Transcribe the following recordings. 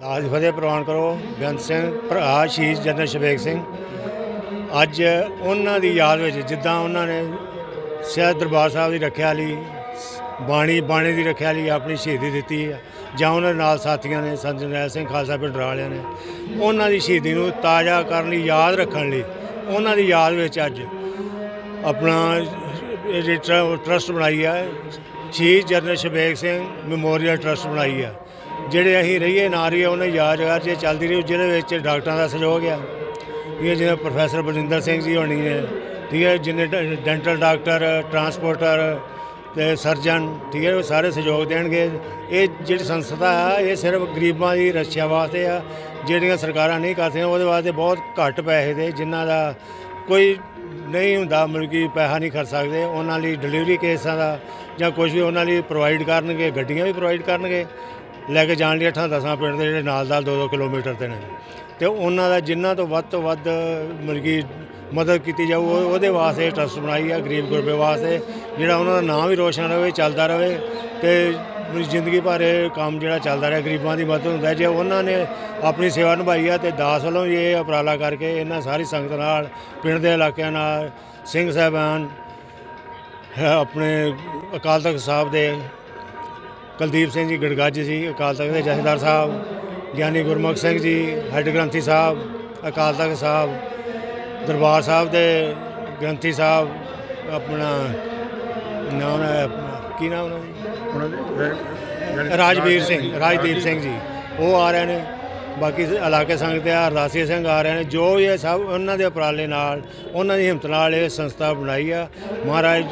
ਦਾਸ ਫਤਿਹ ਪ੍ਰਵਾਨ ਕਰੋ, ਬੇਅੰਤ ਸਿੰਘ, ਭਰਾ ਸ਼ਹੀਦ ਜਨਰਲ ਸ਼ਬੇਕ ਸਿੰਘ। ਅੱਜ ਉਹਨਾਂ ਦੀ ਯਾਦ ਵਿੱਚ ਜਿੱਦਾਂ ਉਹਨਾਂ ਨੇ ਸਿਆਦ ਦਰਬਾਰ ਸਾਹਿਬ ਦੀ ਰੱਖਿਆ ਲਈ, ਬਾਣੀ ਬਾਣੀ ਦੀ ਰੱਖਿਆ ਲਈ ਆਪਣੀ ਸ਼ਹੀਦੀ ਦਿੱਤੀ ਹੈ, ਜਾਂ ਉਹਨਾਂ ਦੇ ਨਾਲ ਸਾਥੀਆਂ ਨੇ, ਸੰਤ ਜਰਨੈਲ ਸਿੰਘ, ਖਾਲਸਾ ਪਿੰਡ ਵਾਲਿਆਂ ਨੇ, ਉਹਨਾਂ ਦੀ ਸ਼ਹੀਦੀ ਨੂੰ ਤਾਜ਼ਾ ਕਰਨ ਲਈ, ਯਾਦ ਰੱਖਣ ਲਈ, ਉਹਨਾਂ ਦੀ ਯਾਦ ਵਿੱਚ ਅੱਜ ਆਪਣਾ ਇਹ ਟਰ- ਟਰਸਟ ਬਣਾਈ ਆ ਸ਼ਹੀਦ general Shabeg Singh memorial trust ਬਣਾਈ ਆ ਜਿਹੜੇ ਅਸੀਂ ਰਹੀਏ, ਨਾ ਰਹੀਏ, ਉਹਨਾਂ ਦੀ ਯਾਦ ਜਗ੍ਹਾ 'ਚ ਚੱਲਦੀ ਰਹੀ, ਜਿਹਦੇ ਵਿੱਚ ਡਾਕਟਰਾਂ ਦਾ ਸਹਿਯੋਗ ਆ। ਇਹ ਜਿਵੇਂ ਪ੍ਰੋਫੈਸਰ ਬਲਜਿੰਦਰ ਸਿੰਘ ਜੀ ਹੋਣੀ ਨੇ, ਠੀਕ ਹੈ ਜਿਹਨੇ ਡ- ਡੈਂਟਲ ਡਾਕਟਰ, ਟਰਾਂਸਪੋਰਟਰ ਤੇ ਸਰਜਨ, ਠੀਕ ਹੈ, ਉਹ ਸਾਰੇ ਸਹਿਯੋਗ ਦੇਣਗੇ। ਇਹ ਜਿਹੜੀ ਸੰਸਥਾ ਆ, ਇਹ ਸਿਰਫ ਗਰੀਬਾਂ ਦੀ ਰੱਖਿਆ ਵਾਸਤੇ ਆ, ਜਿਹੜੀਆਂ ਸਰਕਾਰਾਂ ਨਹੀਂ ਕਰਦੀਆਂ ਉਹਦੇ ਵਾਸਤੇ ਬਹੁਤ ਘੱਟ ਪੈਸੇ ਦੇ, ਜਿਨ੍ਹਾਂ ਦਾ ਕੋਈ ਨਹੀਂ ਹੁੰਦਾ, ਮਤਲਬ ਕਿ ਪੈਸਾ ਨਹੀਂ ਖਰਚ ਸਕਦੇ, ਉਹਨਾਂ ਲਈ ਡਿਲੀਵਰੀ ਕੇਸਾਂ ਦਾ ਜਾਂ ਕੁਝ ਵੀ ਉਹਨਾਂ ਲਈ ਪ੍ਰੋਵਾਈਡ ਕਰਨਗੇ, ਗੱਡੀਆਂ ਵੀ ਪ੍ਰੋਵਾਈਡ ਕਰਨਗੇ। ਲੈ ਕੇ ਜਾਣ ਲਈ ਅੱਠਾਂ ਦਸਾਂ ਪਿੰਡ ਦੇ ਜਿਹੜੇ ਨਾਲ ਨਾਲ 2-2 ਕਿਲੋਮੀਟਰ ਤੇ ਨੇ। ਤੇ ਉਹਨਾਂ ਦਾ ਜਿੰਨਾ ਤੋਂ ਵੱਧ ਤੋਂ ਵੱਧ ਮਤਲਬ ਕਿ ਮਦਦ ਕੀਤੀ ਜਾਊ, ਉਹ- ਉਹਦੇ ਵਾਸਤੇ ਟਰਸਟ ਬਣਾਈ ਆ, ਗਰੀਬ ਗੁਰਬੇ ਵਾਸਤੇ, ਜਿਹੜਾ ਉਹਨਾਂ ਦਾ ਨਾਮ ਵੀ ਰੋਸ਼ਨ ਰਹੇ ਚੱਲਦਾ ਰਹੇ ਤੇ ਮੇਰੀ ਜ਼ਿੰਦਗੀ ਭਰ ਇਹ ਕੰਮ ਜਿਹੜਾ ਚੱਲਦਾ ਰਿਹਾ, ਗਰੀਬਾਂ ਦੀ ਮਦਦ ਹੁੰਦਾ ਜੇ ਉਹਨਾਂ ਨੇ ਆਪਣੀ ਸੇਵਾ ਨਿਭਾਈ ਆ ਤੇ ਦਾਸ ਵੱਲੋਂ ਵੀ ਇਹ ਉਪਰਾਲਾ ਕਰਕੇ ਇਹਨਾਂ ਸਾਰੀ ਸੰਗਤ ਨਾਲ, ਪਿੰਡ ਦੇ ਇਲਾਕਿਆਂ ਨਾਲ, ਸਿੰਘ ਸਾਹਿਬਾਨ ਆਪਣੇ ਅਕਾਲ ਤਖਤ ਸਾਹਿਬ ਦੇ ਕੁਲਦੀਪ ਸਿੰਘ ਜੀ ਗੜਗੱਜ ਸੀ ਅਕਾਲ ਤਖਤ ਦੇ ਜਥੇਦਾਰ ਸਾਹਿਬ ਗਿਆਨੀ ਗੁਰਮੁਖ ਸਿੰਘ ਜੀ ਹੈੱਡ ਗ੍ਰੰਥੀ ਸਾਹਿਬ ਅਕਾਲ ਤਖਤ ਸਾਹਿਬ ਦਰਬਾਰ ਸਾਹਿਬ ਦੇ ਗ੍ਰੰਥੀ ਸਾਹਿਬ ਆਪਣਾ ਨਾਮ ਹੈ ਕੀ ਨਾਮ ਉਹਨਾਂ ਦਾ? ਰਾਜਵੀਰ ਸਿੰਘ ਰਾਜਦੀਪ ਸਿੰਘ ਜੀ। ਉਹ ਆ ਰਹੇ ਨੇ। ਬਾਕੀ ਇਲਾਕੇ ਸੰਗਤ ਦੇ ਅਰਦਾਸੀ ਸਿੰਘ ਆ ਰਹੇ ਨੇ। ਜੋ ਇਹ ਸਭ ਉਹਨਾਂ ਦੇ ਉਪਰਾਲੇ ਨਾਲ ਉਹਨਾਂ ਦੀ ਹਿੰਮਤ ਨਾਲ ਇਹ ਸੰਸਥਾ ਬਣਾਈ ਆ। ਮਹਾਰਾਜ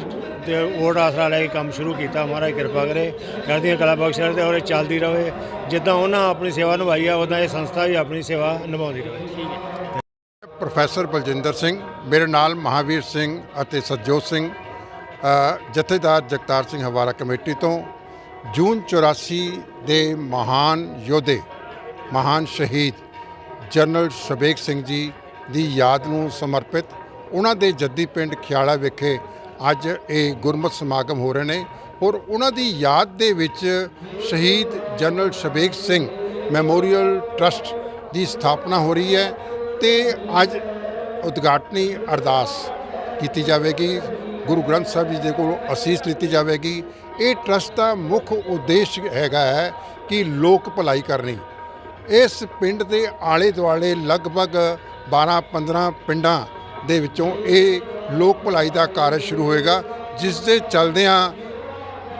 ਤੇ ਓਟ ਆਸਰਾ ਲੈ ਕੇ ਕੰਮ ਸ਼ੁਰੂ ਕੀਤਾ। ਮਹਾਰਾਜ ਕਿਰਪਾ ਕਰੇ। ਚੜ੍ਹਦੀਆਂ ਕਲਾ ਬਖਸ਼ਣ ਤੇ ਔਰ ਇਹ ਚੱਲਦੀ ਰਹੇ। ਜਿੱਦਾਂ ਉਹਨਾਂ ਆਪਣੀ ਸੇਵਾ ਨਿਭਾਈ ਆ ਉਦਾਂ ਇਹ ਸੰਸਥਾ ਵੀ ਆਪਣੀ ਸੇਵਾ ਨਿਭਾਉਂਦੀ ਰਹੇ। ਪ੍ਰੋਫੈਸਰ ਬਲਜਿੰਦਰ ਸਿੰਘ, ਮੇਰੇ ਨਾਲ ਮਹਾਵੀਰ ਸਿੰਘ ਅਤੇ ਸਤਜੋਤ ਸਿੰਘ ਜਥੇਦਾਰ ਜਗਤਾਰ ਸਿੰਘ ਹਵਾਰਾ ਕਮੇਟੀ ਤੋਂ ਜੂਨ 84 ਦੇ ਮਹਾਨ ਯੋਧੇ, ਮਹਾਨ ਸ਼ਹੀਦ ਜਨਰਲ ਸ਼ਬੇਗ ਸਿੰਘ ਜੀ ਦੀ ਯਾਦ ਨੂੰ ਸਮਰਪਿਤ, ਉਹਨਾਂ ਦੇ ਜੱਦੀ ਪਿੰਡ ਖਿਆਲਾ ਵਿਖੇ ਅੱਜ ਇਹ ਗੁਰਮਤ ਸਮਾਗਮ ਹੋ ਰਹੇ ਨੇ ਔਰ ਉਹਨਾਂ ਦੀ ਯਾਦ ਦੇ ਵਿੱਚ ਸ਼ਹੀਦ general Shabeg Singh memorial trust ਦੀ ਸਥਾਪਨਾ ਹੋ ਰਹੀ ਹੈ ਤੇ ਅੱਜ ਉਦਘਾਟਨੀ ਅਰਦਾਸ ਕੀਤੀ ਜਾਵੇਗੀ। ਗੁਰੂ ਗ੍ਰੰਥ ਸਾਹਿਬ ਜੀ ਦੇ ਕੋਲੋਂ ਅਸੀਸ ਲਿੱਤੀ ਜਾਵੇਗੀ। ਇਹ ਟਰਸਟ ਦਾ ਮੁੱਖ ਉਦੇਸ਼ ਹੈਗਾ ਹੈ ਕਿ ਲੋਕ ਭਲਾਈ ਕਰਨੀ। ਇਸ ਪਿੰਡ ਦੇ ਆਲੇ ਦੁਆਲੇ ਲਗਭਗ 12-15 ਪਿੰਡਾਂ ਦੇ ਵਿੱਚੋਂ ਇਹ ਲੋਕ ਭਲਾਈ ਦਾ ਕਾਰਜ ਸ਼ੁਰੂ ਹੋਏਗਾ, ਜਿਸ ਦੇ ਚਲਦਿਆਂ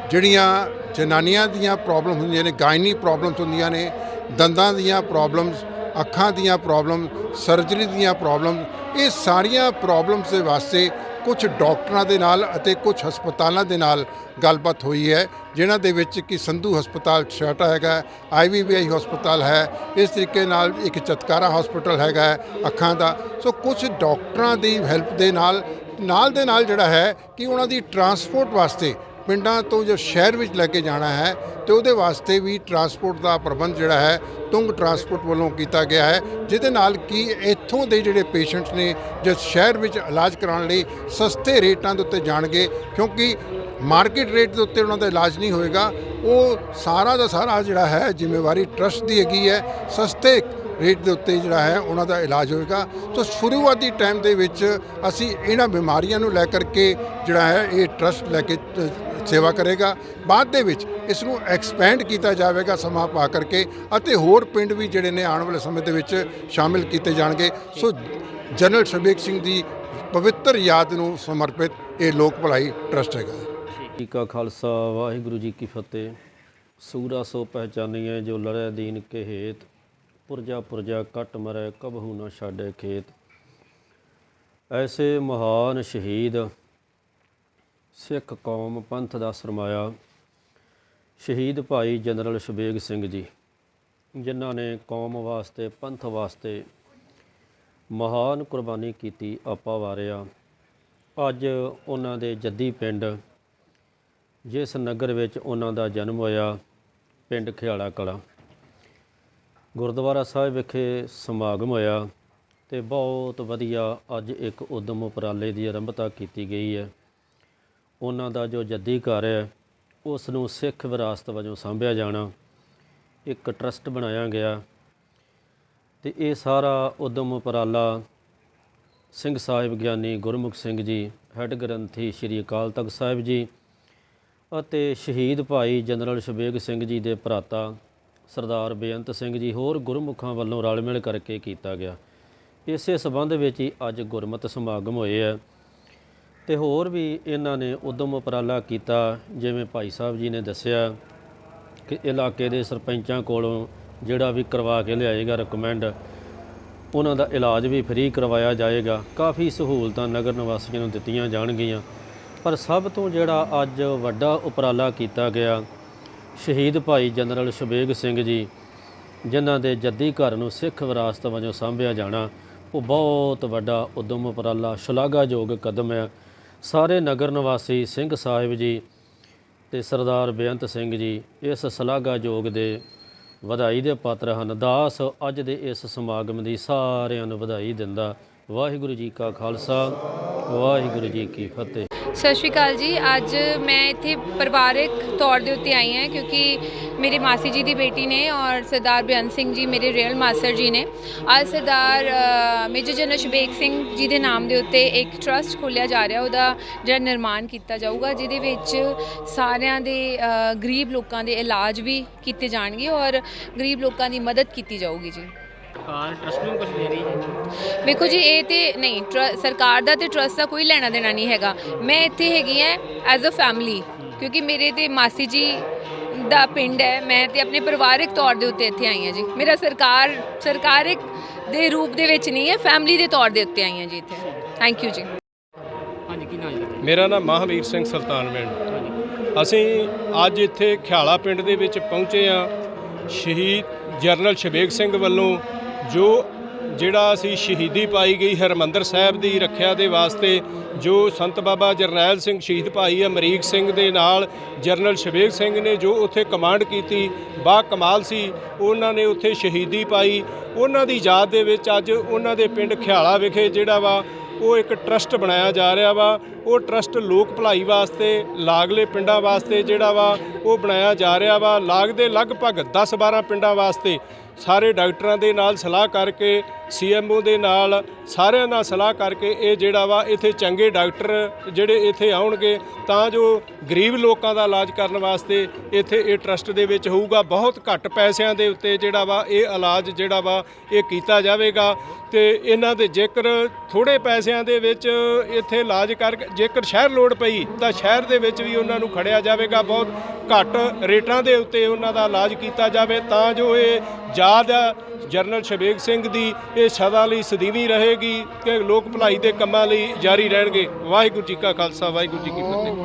ਜਿਹੜੀਆਂ ਜਨਾਨੀਆਂ ਦੀਆਂ ਪ੍ਰੋਬਲਮ ਹੁੰਦੀਆਂ ਨੇ, ਗਾਇਨੀ ਪ੍ਰੋਬਲਮਸ ਹੁੰਦੀਆਂ ਨੇ, ਦੰਦਾਂ ਦੀਆਂ ਪ੍ਰੋਬਲਮਸ ਅੱਖਾਂ ਦੀਆਂ ਪ੍ਰੋਬਲਮ ਸਰਜਰੀ ਦੀਆਂ ਪ੍ਰੋਬਲਮ ਇਹ ਸਾਰੀਆਂ ਪ੍ਰੋਬਲਮਸ ਦੇ ਵਾਸਤੇ ਕੁਝ ਡਾਕਟਰਾਂ ਦੇ ਨਾਲ ਅਤੇ ਕੁਝ ਹਸਪਤਾਲਾਂ ਦੇ ਨਾਲ ਗੱਲਬਾਤ ਹੋਈ ਹੈ, ਜਿਨ੍ਹਾਂ ਦੇ ਵਿੱਚ ਕਿ ਸੰਧੂ ਹਸਪਤਾਲ ਛਾਟਾ ਹੈਗਾ ਆਈਵੀਵੀਆਈ ਹਸਪਤਾਲ ਹੈ, ਇਸ ਤਰੀਕੇ ਨਾਲ ਇੱਕ ਚਤਕਾਰਾ ਹਸਪਤਾਲ ਹੈਗਾ ਹੈ ਅੱਖਾਂ ਦਾ। ਸੋ ਕੁਝ ਡਾਕਟਰਾਂ ਦੀ ਹੈਲਪ ਦੇ ਨਾਲ ਨਾਲ ਦੇ ਨਾਲ ਜਿਹੜਾ ਹੈ ਕਿ ਉਹਨਾਂ ਦੀ ਟਰਾਂਸਪੋਰਟ ਵਾਸਤੇ ਪਿੰਡਾਂ ਤੋਂ ਜੋ ਸ਼ਹਿਰ ਵਿੱਚ ਲੈ ਕੇ ਜਾਣਾ ਹੈ ਤੇ ਉਹਦੇ ਵਾਸਤੇ ਵੀ ਟਰਾਂਸਪੋਰਟ ਦਾ ਪ੍ਰਬੰਧ ਜਿਹੜਾ ਹੈ, ਤੁੰਗ ਟਰਾਂਸਪੋਰਟ ਵੱਲੋਂ ਕੀਤਾ ਗਿਆ ਹੈ, ਜਿਹਦੇ ਨਾਲ ਕਿ ਇੱਥੋਂ ਦੇ ਜਿਹੜੇ ਪੇਸ਼ੈਂਟਸ ਨੇ ਜੋ ਸ਼ਹਿਰ ਵਿੱਚ ਇਲਾਜ ਕਰਾਉਣ ਲਈ ਸਸਤੇ ਰੇਟਾਂ ਦੇ ਉੱਤੇ ਜਾਣਗੇ, ਕਿਉਂਕਿ ਮਾਰਕੀਟ ਰੇਟ ਦੇ ਉੱਤੇ ਉਹਨਾਂ ਦਾ ਇਲਾਜ ਨਹੀਂ ਹੋਏਗਾ, ਉਹ ਸਾਰਾ ਦਾ ਸਾਰਾ ਜਿਹੜਾ ਹੈ ਜ਼ਿੰਮੇਵਾਰੀ ਟਰਸਟ ਦੀ ਹੈਗੀ ਹੈ, ਸਸਤੇ ਰੇਟ ਦੇ ਉੱਤੇ ਜਿਹੜਾ ਹੈ ਉਹਨਾਂ ਦਾ ਇਲਾਜ ਹੋਏਗਾ। ਤਾਂ ਸ਼ੁਰੂਆਤੀ ਟਾਈਮ ਦੇ ਵਿੱਚ ਅਸੀਂ ਇਹਨਾਂ ਬਿਮਾਰੀਆਂ ਨੂੰ ਲੈ ਕਰਕੇ ਜਿਹੜਾ ਹੈ, ਇਹ ਟਰਸਟ ਲੈ ਕੇ ਸੇਵਾ ਕਰੇਗਾ। ਬਾਅਦ ਦੇ ਵਿੱਚ ਇਸ ਨੂੰ ਐਕਸਪੈਂਡ ਕੀਤਾ ਜਾਵੇਗਾ ਸਮਾਂ ਪਾ ਕਰਕੇ ਅਤੇ ਹੋਰ ਪਿੰਡ ਵੀ ਜਿਹੜੇ ਨੇ ਆਉਣ ਵਾਲੇ ਸਮੇਂ ਦੇ ਵਿੱਚ ਸ਼ਾਮਿਲ ਕੀਤੇ ਜਾਣਗੇ। ਸੋ ਜਨਰਲ ਸ਼ਬੀਕ ਸਿੰਘ ਦੀ ਪਵਿੱਤਰ ਯਾਦ ਨੂੰ ਸਮਰਪਿਤ ਇਹ ਲੋਕ ਭਲਾਈ ਟਰਸਟ ਹੈਗਾ। ਜੀ ਕਾ ਖਾਲਸਾ, ਵਾਹਿਗੁਰੂ ਜੀ ਕੀ ਫਤਿਹ। ਸੂਰਾ ਸੋ ਪਹਿਚਾਨੀਏ ਜੋ ਲੜੈ ਦੀਨ ਕੇ ਹੇਤ ਪੁਰਜਾ ਪੁਰਜਾ ਕਟ ਮਰੈ ਕਬਹੂ ਨਾ ਛਾੜੈ ਖੇਤ। ਐਸੇ ਮਹਾਨ ਸ਼ਹੀਦ ਸਿੱਖ ਕੌਮ ਪੰਥ ਦਾ ਸਰਮਾਇਆ ਸ਼ਹੀਦ ਭਾਈ ਜਨਰਲ ਸ਼ਬੇਗ ਸਿੰਘ ਜੀ, ਜਿਨ੍ਹਾਂ ਨੇ ਕੌਮ ਵਾਸਤੇ, ਪੰਥ ਵਾਸਤੇ ਮਹਾਨ ਕੁਰਬਾਨੀ ਕੀਤੀ, ਆਪਾ ਵਾਰਿਆ। ਅੱਜ ਉਹਨਾਂ ਦੇ ਜੱਦੀ ਪਿੰਡ, ਜਿਸ ਨਗਰ ਵਿੱਚ ਉਹਨਾਂ ਦਾ ਜਨਮ ਹੋਇਆ, ਪਿੰਡ ਖਿਆਲਾ ਕਲਾ। ਗੁਰਦੁਆਰਾ ਸਾਹਿਬ ਵਿਖੇ ਸਮਾਗਮ ਹੋਇਆ ਤੇ ਬਹੁਤ ਵਧੀਆ ਅੱਜ ਇੱਕ ਉਦਮ ਉਪਰਾਲੇ ਦੀ ਆਰੰਭਤਾ ਕੀਤੀ ਗਈ ਹੈ। ਉਹਨਾਂ ਦਾ ਜੋ ਜੱਦੀ ਘਰ ਹੈ ਉਸ ਨੂੰ ਸਿੱਖ ਵਿਰਾਸਤ ਵਜੋਂ ਸਾਂਭਿਆ ਜਾਣਾ, ਇੱਕ ਟਰਸਟ ਬਣਾਇਆ ਗਿਆ ਤੇ ਇਹ ਸਾਰਾ ਉਦਮ ਉਪਰਾਲਾ ਸਿੰਘ ਸਾਹਿਬ ਗਿਆਨੀ ਗੁਰਮੁਖ ਸਿੰਘ ਜੀ, ਹੈੱਡ ਗ੍ਰੰਥੀ ਸ੍ਰੀ ਅਕਾਲ ਤਖਤ ਸਾਹਿਬ ਜੀ ਅਤੇ ਸ਼ਹੀਦ ਭਾਈ ਜਨਰਲ ਸ਼ਬੇਗ ਸਿੰਘ ਜੀ ਦੇ ਭਰਾਤਾ ਸਰਦਾਰ ਬੇਅੰਤ ਸਿੰਘ ਜੀ ਹੋਰ ਗੁਰਮੁਖਾਂ ਵੱਲੋਂ ਰਲ ਮਿਲ ਕਰਕੇ ਕੀਤਾ ਗਿਆ। ਇਸੇ ਸਬੰਧ ਵਿੱਚ ਹੀ ਅੱਜ ਗੁਰਮਤਿ ਸਮਾਗਮ ਹੋਏ ਆ ਤੇ ਹੋਰ ਵੀ ਇਹਨਾਂ ਨੇ ਉਦਮ ਉਪਰਾਲਾ ਕੀਤਾ, ਜਿਵੇਂ ਭਾਈ ਸਾਹਿਬ ਜੀ ਨੇ ਦੱਸਿਆ ਕਿ ਇਲਾਕੇ ਦੇ ਸਰਪੰਚਾਂ ਕੋਲੋਂ ਜਿਹੜਾ ਵੀ ਕਰਵਾ ਕੇ ਲਿਆਏਗਾ ਰეკਮੈਂਡ ਉਹਨਾਂ ਦਾ ਇਲਾਜ ਵੀ ਫ੍ਰੀ ਕਰਵਾਇਆ ਜਾਏਗਾ। ਕਾਫੀ ਸਹੂਲਤਾਂ ਨਗਰ ਨਿਵਾਸੀਆਂ ਨੂੰ ਦਿੱਤੀਆਂ ਜਾਣਗੀਆਂ। ਪਰ ਸਭ ਤੋਂ ਜਿਹੜਾ ਅੱਜ ਵੱਡਾ ਉਪਰਾਲਾ ਕੀਤਾ ਗਿਆ, ਸ਼ਹੀਦ ਭਾਈ ਜਨਰਲ ਸ਼ਬੇਗ ਸਿੰਘ ਜੀ, ਜਿਨ੍ਹਾਂ ਦੇ ਜੱਦੀ ਘਰ ਨੂੰ ਸਿੱਖ ਵਿਰਾਸਤ ਵਜੋਂ ਸਾਂਭਿਆ ਜਾਣਾ, ਉਹ ਬਹੁਤ ਵੱਡਾ ਉਦਮ ਉਪਰਾਲਾ, ਸ਼ਲਾਘਾਯੋਗ ਕਦਮ ਹੈ। ਸਾਰੇ ਨਗਰ ਨਿਵਾਸੀ ਸਿੰਘ ਸਾਹਿਬ ਜੀ ਤੇ ਸਰਦਾਰ ਬੇਅੰਤ ਸਿੰਘ ਜੀ ਇਸ ਸ਼ਲਾਘਾਯੋਗ ਦੇ ਵਧਾਈ ਦੇ ਪਾਤਰ ਹਨ। ਦਾਸ ਅੱਜ ਦੇ ਇਸ ਸਮਾਗਮ ਦੀ ਸਾਰਿਆਂ ਨੂੰ ਵਧਾਈ ਦਿੰਦਾ। ਵਾਹਿਗੁਰੂ ਜੀ ਕਾ ਖਾਲਸਾ, ਵਾਹਿਗੁਰੂ ਜੀ ਕੀ ਫਤਿਹ। ਸਤਿ ਸ਼੍ਰੀ ਅਕਾਲ ਜੀ। ਅੱਜ ਮੈਂ ਇੱਥੇ ਪਰਿਵਾਰਕ ਤੌਰ ਦੇ ਉੱਤੇ ਆਈ ਹਾਂ ਕਿਉਂਕਿ ਮੇਰੇ ਮਾਸੀ ਜੀ ਦੀ ਬੇਟੀ ਨੇ ਔਰ ਸਰਦਾਰ ਬਿਆਨ ਸਿੰਘ ਜੀ, ਮੇਰੇ ਰੀਅਲ ਮਾਸਟਰ ਜੀ ਨੇ। ਅੱਜ ਸਰਦਾਰ ਮੇਜਰ ਜਨਰਲ ਸ਼ਬੇਕ ਸਿੰਘ ਜੀ ਦੇ ਨਾਮ ਦੇ ਉੱਤੇ ਇੱਕ ਟਰਸਟ ਖੋਲ੍ਹਿਆ ਜਾ ਰਿਹਾ, ਉਹਦਾ ਜਿਹੜਾ ਨਿਰਮਾਣ ਕੀਤਾ ਜਾਊਗਾ, ਜਿਹਦੇ ਵਿੱਚ ਸਾਰਿਆਂ ਦੇ ਗਰੀਬ ਲੋਕਾਂ ਦੇ ਇਲਾਜ ਵੀ ਕੀਤੇ ਜਾਣਗੇ ਔਰ ਗਰੀਬ ਲੋਕਾਂ ਦੀ ਮਦਦ ਕੀਤੀ ਜਾਊਗੀ ਜੀ। ਸਰਕਾਰ ਟਰਸਟ ਨੂੰ ਕੁਝ ਦੇ ਰਹੀ ਹੈ? ਵੇਖੋ ਜੀ ਇਹ ਤੇ ਨਹੀਂ ਟਰ- ਸਰਕਾਰ ਦਾ ਤੇ ਟਰਸਟ ਦਾ ਕੋਈ ਲੈਣਾ ਦੇਣਾ ਨਹੀਂ ਹੈਗਾ। ਮੈਂ ਇੱਥੇ ਹੈਗੀ ਐ ਐਜ਼ ਅ ਫੈਮਿਲੀ ਕਿਉਂਕਿ ਮੇਰੇ ਤੇ ਮਾਸੀ ਜੀ ਦਾ ਪਿੰਡ ਹੈ ਮੈਂ ਤੇ ਆਪਣੇ ਪਰਿਵਾਰਕ ਤੌਰ ਦੇ ਉੱਤੇ ਇੱਥੇ ਆਈ ਹਾਂ ਜੀ। ਮੇਰਾ ਸਰਕਾਰ ਸਰਕਾਰਿਕ ਦੇ ਰੂਪ ਦੇ ਵਿੱਚ ਨਹੀਂ ਹੈ ਫੈਮਿਲੀ ਦੇ ਤੌਰ ਦੇ ਉੱਤੇ ਆਈ ਹਾਂ ਜੀ ਇੱਥੇ। ਥੈਂਕ ਯੂ ਜੀ। ਹਾਂਜੀ ਕੀ ਨਾਮ ਹੈ ਤੁਹਾਡਾ? ਮੇਰਾ ਨਾਮ ਮਹਾਵੀਰ ਸਿੰਘ ਸੁਲਤਾਨਵਿੰਡ ਅਸੀਂ ਅੱਜ ਇੱਥੇ ਖਿਆਲਾ ਪਿੰਡ ਦੇ ਵਿੱਚ ਪਹੁੰਚੇ ਆ ਸ਼ਹੀਦ ਜਰਨਲ ਸ਼ਬੇਗ ਸਿੰਘ ਵੱਲੋਂ ਜੋ ਜਿਹੜਾ ਅਸੀਂ ਸ਼ਹੀਦੀ ਪਾਈ ਗਈ ਹਰਮੰਦਰ ਸਾਹਿਬ ਦੀ ਰੱਖਿਆ ਦੇ ਵਾਸਤੇ, ਜੋ ਸੰਤ ਬਾਬਾ ਜਰਨੈਲ ਸਿੰਘ ਸ਼ਹੀਦ ਭਾਈ ਅਮਰੀਕ ਸਿੰਘ ਦੇ ਨਾਲ ਜਰਨਲ ਸ਼ਬੇਗ ਸਿੰਘ ਨੇ ਜੋ ਉੱਥੇ ਕਮਾਂਡ ਕੀਤੀ, ਬਾ ਕਮਾਲ ਸੀ, ਉਹਨਾਂ ਨੇ ਉੱਥੇ ਸ਼ਹੀਦੀ ਪਾਈ। ਉਹਨਾਂ ਦੀ ਯਾਦ ਦੇ ਵਿੱਚ ਅੱਜ ਉਹਨਾਂ ਦੇ ਪਿੰਡ ਖਿਆਲਾ ਵਿਖੇ ਜਿਹੜਾ ਵਾ, ਉਹ ਇੱਕ ਟਰਸਟ ਬਣਾਇਆ ਜਾ ਰਿਹਾ ਵਾ। ਉਹ ਟਰਸਟ ਲੋਕ ਭਲਾਈ ਵਾਸਤੇ, ਲਾਗਲੇ ਪਿੰਡਾਂ ਵਾਸਤੇ ਜਿਹੜਾ ਵਾ, ਉਹ ਬਣਾਇਆ ਜਾ ਰਿਹਾ ਵਾ। ਲਾਗ ਦੇ ਲਗਭਗ 10-12 ਪਿੰਡਾਂ ਵਾਸਤੇ ਸਾਰੇ ਡਾਕਟਰਾਂ ਦੇ ਨਾਲ ਸਲਾਹ ਕਰਕੇ ਸੀਐਮਓ ਦੇ ਨਾਲ ਸਾਰਿਆਂ ਨਾਲ ਸਲਾਹ ਕਰਕੇ ਇਹ ਜਿਹੜਾ ਵਾ, ਇੱਥੇ ਚੰਗੇ ਡਾਕਟਰ ਜਿਹੜੇ ਇੱਥੇ ਆਉਣਗੇ, ਤਾਂ ਜੋ ਗਰੀਬ ਲੋਕਾਂ ਦਾ ਇਲਾਜ ਕਰਨ ਵਾਸਤੇ ਇੱਥੇ ਇਹ ਟਰਸਟ ਦੇ ਵਿੱਚ ਹੋਊਗਾ। ਬਹੁਤ ਘੱਟ ਪੈਸਿਆਂ ਦੇ ਉੱਤੇ ਜਿਹੜਾ ਵਾ, ਇਹ ਇਲਾਜ ਜਿਹੜਾ ਵਾ, ਇਹ ਕੀਤਾ ਜਾਵੇਗਾ। ਤੇ ਇਹਨਾਂ ਦੇ ਜੇਕਰ ਥੋੜੇ ਪੈਸਿਆਂ ਦੇ ਵਿੱਚ ਇੱਥੇ ਇਲਾਜ ਕਰਕੇ ਜੇਕਰ ਸ਼ਹਿਰ ਲੋੜ ਪਈ ਤਾਂ ਸ਼ਹਿਰ ਦੇ ਵਿੱਚ ਵੀ ਉਹਨਾਂ ਨੂੰ ਖੜਿਆ ਜਾਵੇਗਾ। ਬਹੁਤ ਘੱਟ ਰੇਟਾਂ ਦੇ ਉੱਤੇ ਉਹਨਾਂ ਦਾ ਇਲਾਜ ਕੀਤਾ ਜਾਵੇ ਤਾਂ ਜੋ ਇਹ ਯਾਦ ਆ ਜਰਨਲ ਸ਼ਬੇਗ ਸਿੰਘ ਦੀ ਇਹ ਸਦਾ ਲਈ ਸਦੀਵੀ ਰਹੇਗੀ ਕਿ ਲੋਕ ਭਲਾਈ ਦੇ ਕੰਮਾਂ ਲਈ ਜਾਰੀ ਰਹਿਣਗੇ। ਵਾਹਿਗੁਰੂ ਜੀ ਕਾ ਖਾਲਸਾ, ਵਾਹਿਗੁਰੂ ਜੀ ਕੀ ਫਤਿਹ।